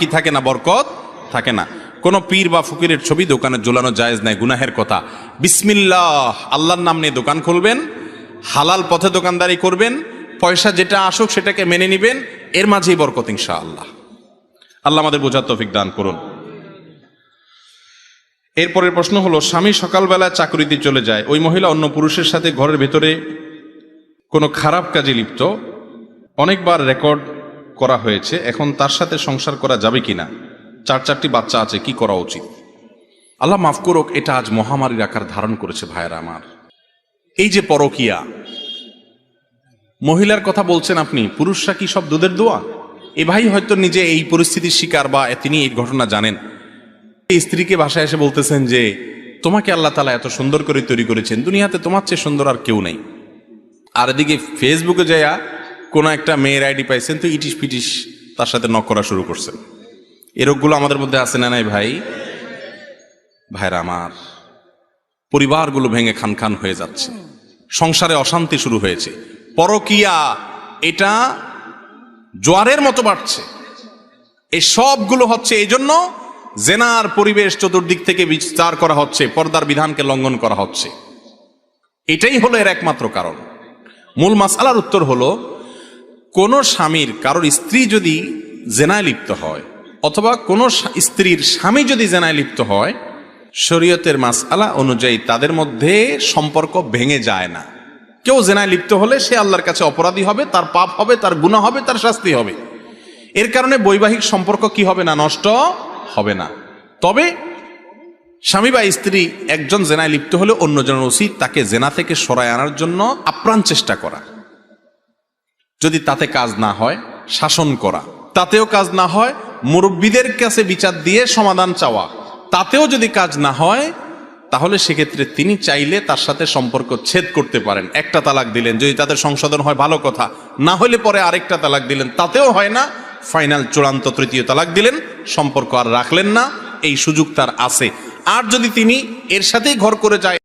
কি থাকে না, বরকত থাকে না। কোনো পীর বা ফকিরের ছবি দোকানে ঝোলানো জায়েজ নাই, গুনাহের কথা। বিসমিল্লাহ, আল্লাহর নাম নিয়ে দোকান খুলবেন, হালাল পথে দোকানদারি করবেন, পয়সা যেটা আসুক সেটাকে মেনে নিবেন, এর মাঝেই বরকত ইনশা আল্লাহ আল্লাহ আমাদের বোঝার তৌফিক দান করুন। এরপরের প্রশ্ন হলো, স্বামী সকালবেলা চাকরিতে চলে যায়, ওই মহিলা অন্য পুরুষের সাথে ঘরের ভেতরে কোনো খারাপ কাজে লিপ্ত? অনেকবার রেকর্ড করা হয়েছে, এখন তার সাথে সংসার করা যাবে কিনা? চার চারটি বাচ্চা আছে, কি করা উচিত? আল্লাহ মাফ করুক, এটা আজ মহামারীর আকার ধারণ করেছে ভাইয়েরা আমার। এই যে পরকিয়া, মহিলার কথা বলছেন আপনি, পুরুষরা কি সব দুধের দোয়া? এ ভাই হয়তো নিজে এই পরিস্থিতির শিকার বা তিনি এই ঘটনা জানেন। এই স্ত্রীকে বাসায় এসে বলতেছেন যে, তোমাকে আল্লাহ তালা এত সুন্দর করে তৈরি করেছেন, দুনিয়াতে তোমার চেয়ে সুন্দর আর কেউ নেই। আর এদিকে ফেসবুকে যাইয়া কোনো একটা মেয়ের আইডি পাইছেন, তো ইটিস পিটিস তার সাথে নক করা শুরু করছেন। এরকগুলো আমাদের মধ্যে আছে না নাই ভাই? ভাইরা আমার, পরিবারগুলো ভেঙে খান খান হয়ে যাচ্ছে। সংসারে অশান্তি শুরু হয়েছে। পরকিয়া, এটা জোয়ারের মতো বাড়ছে। এই সবগুলো হচ্ছে এই জন্য জেনার পরিবেশ চতুর্দিক থেকে বিস্তার করা হচ্ছে, পর্দার বিধানকে লঙ্ঘন করা হচ্ছে। এটাই হলো এর একমাত্র কারণ। মূল মাসালার উত্তর হলো কোন স্বামীর, কারোর স্ত্রী যদি জেনায় লিপ্ত হয়, অথবা কোন স্ত্রীর স্বামী যদি জেনায় লিপ্ত হয়, শরীয়তের মাসআলা অনুযায়ী তাদের মধ্যে সম্পর্ক ভেঙে যায় না। কেউ জেনায় লিপ্ত হলে সে আল্লাহর কাছে অপরাধী হবে, তার পাপ হবে, তার গুনাহ হবে, তার শাস্তি হবে। এর কারণে বৈবাহিক সম্পর্ক কি হবে না, নষ্ট হবে না। তবে স্বামী বা স্ত্রী একজন জেনায় লিপ্ত হলে অন্যজনের উচিত তাকে জেনা থেকে সরায় আনার জন্য আপ্রাণ চেষ্টা করা। যদি তাতে কাজ না হয়, শাসন করা। তাতেও কাজ না হয়, মুরব্বীদের কাছে বিচার দিয়ে সমাধান চাওয়া। তাতেও যদি কাজ না হয়, তাহলে সেক্ষেত্রে তিনি চাইলে তার সাথে সম্পর্ক ছেদ করতে পারেন। একটা তালাক দিলেন, যদি তাদের সংশোধন হয়, ভালো কথা। না হলে পরে আরেকটা তালাক দিলেন, তাতেও হয় না। ফাইনাল চূড়ান্ত তৃতীয় তালাক দিলেন, সম্পর্ক আর রাখলেন না, এই সুযোগ তার আছে। আর যদি তিনি এর সাথেই ঘর করে যায়